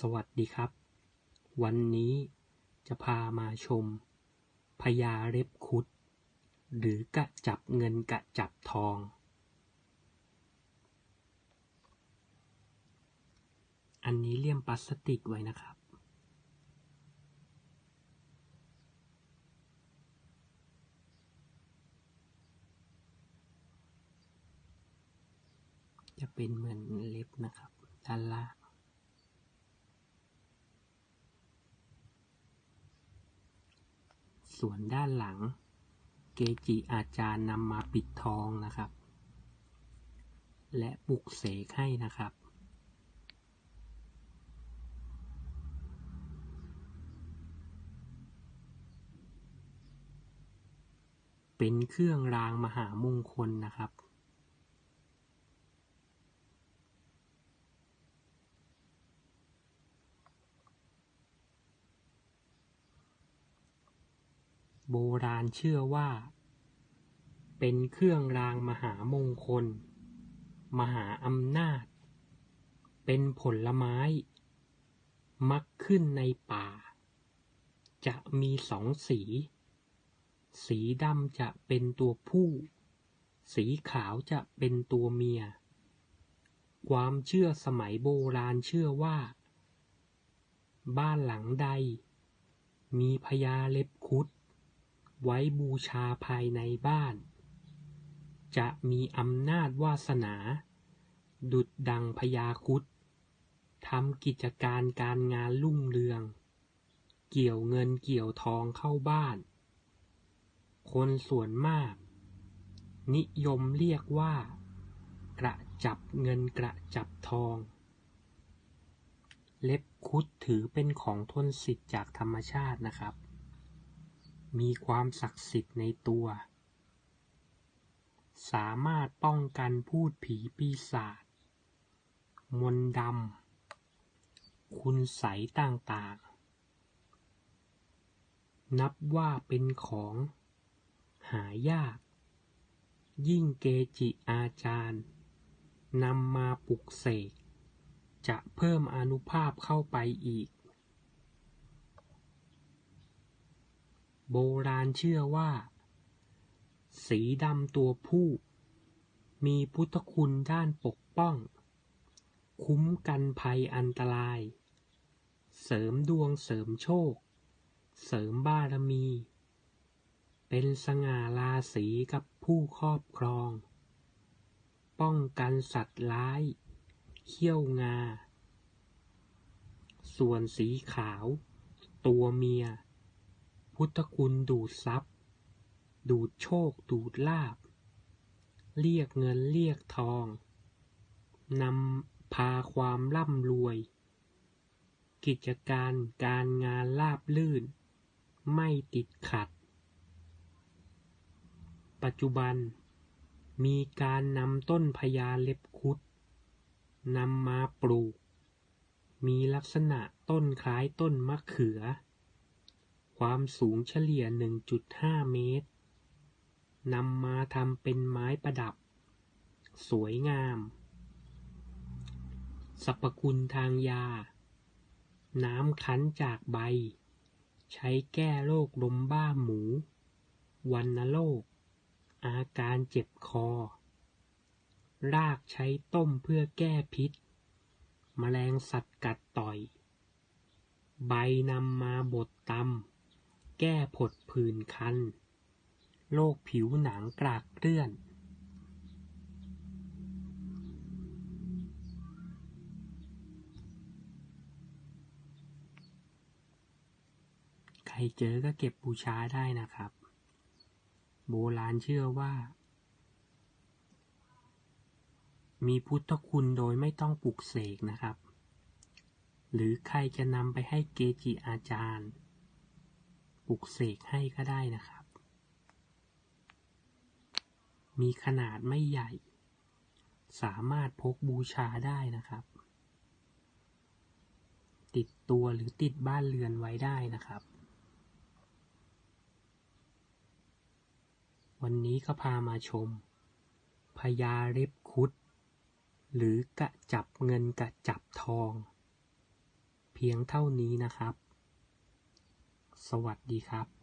สวัสดีครับ วันนี้จะพามาชมพญาเล็บคุด หรือกะจับเงินกะจับทอง อันนี้เลี่ยมพลาสติกไว้นะครับ จะเป็นเหมือนเล็บนะครับ ด้านล่าง ส่วนด้านหลัง เกจิอาจารย์นำมาปิดทองนะครับ และปลุกเสกให้นะครับ เป็นเครื่องรางมหามงคลนะครับ โบราณเชื่อว่า เป็นเครื่องรางมหามงคล มหาอำนาจ เป็นผลไม้ มักขึ้นในป่า จะมีสองสี สีดำจะเป็นตัวผู้ สีขาวจะเป็นตัวเมีย ความเชื่อสมัยโบราณเชื่อว่า บ้านหลังใด มีพญาเล็บคุด ไว้บูชาภายในบ้าน จะมีอำนาจวาสนา ดุดดังพญาคุดทำกิจการการงานรุ่งเรือง เกี่ยวเงินเกี่ยวทองเข้าบ้าน คนส่วนมาก นิยมเรียกว่า กระจับเงินกระจับทอง เล็บคุดถือเป็นของทนสิทธิ์จากธรรมชาตินะครับ มีความศักดิ์สิทธิ์ในตัว สามารถป้องกันพูดผีปีศาจ มนต์ดำ คุณใสต่างๆ นับว่าเป็นของ หายาก ยิ่งเกจิอาจารย์นำมาปลุกเสก จะเพิ่มอนุภาพเข้าไปอีก โบราณเชื่อว่า สีดำตัวผู้ มีพุทธคุณด้านปกป้อง คุ้มกันภัยอันตราย เสริมดวงเสริมโชค เสริมบารมี เป็นสง่าราศีกับผู้ครอบครอง ป้องกันสัตว์ร้าย เขี้ยวงา ส่วนสีขาว ตัวเมีย พุทธคุณดูดทรัพย์ ดูดโชค ดูดลาบ เรียกเงินเรียกทอง นำพาความร่ำรวย กิจการการงานราบลื่น ไม่ติดขัด ปัจจุบันมีการนำต้นพญาเล็บคุดนำมาปลูก มีลักษณะต้นคล้ายต้นมะเขือ ความสูงเฉลี่ย 1.5 เมตร นำมาทำเป็นไม้ประดับ สวยงาม สรรพคุณทางยา น้ำคั้นจากใบ ใช้แก้โรคลมบ้าหมู วันโรค อาการเจ็บคอ รากใช้ต้มเพื่อแก้พิษ แมลงสัตว์กัดต่อย ใบนำมาบดตำ แก้ผดผื่นคัน โรคผิวหนังกรากเกลื่อน ใครเจอก็เก็บบูชาได้นะครับ โบราณเชื่อว่า มีพุทธคุณโดยไม่ต้องปลุกเสกนะครับ หรือใครจะนำไปให้เกจิอาจารย์ ปลุกเสกให้ก็ได้นะครับ มีขนาดไม่ใหญ่ สามารถพกบูชาได้นะครับ ติดตัวหรือติดบ้านเรือนไว้ได้นะครับ วันนี้ก็พามาชมพญาเล็บคุด หรือกระจับเงินกระจับทอง เพียงเท่านี้นะครับ สวัสดีครับ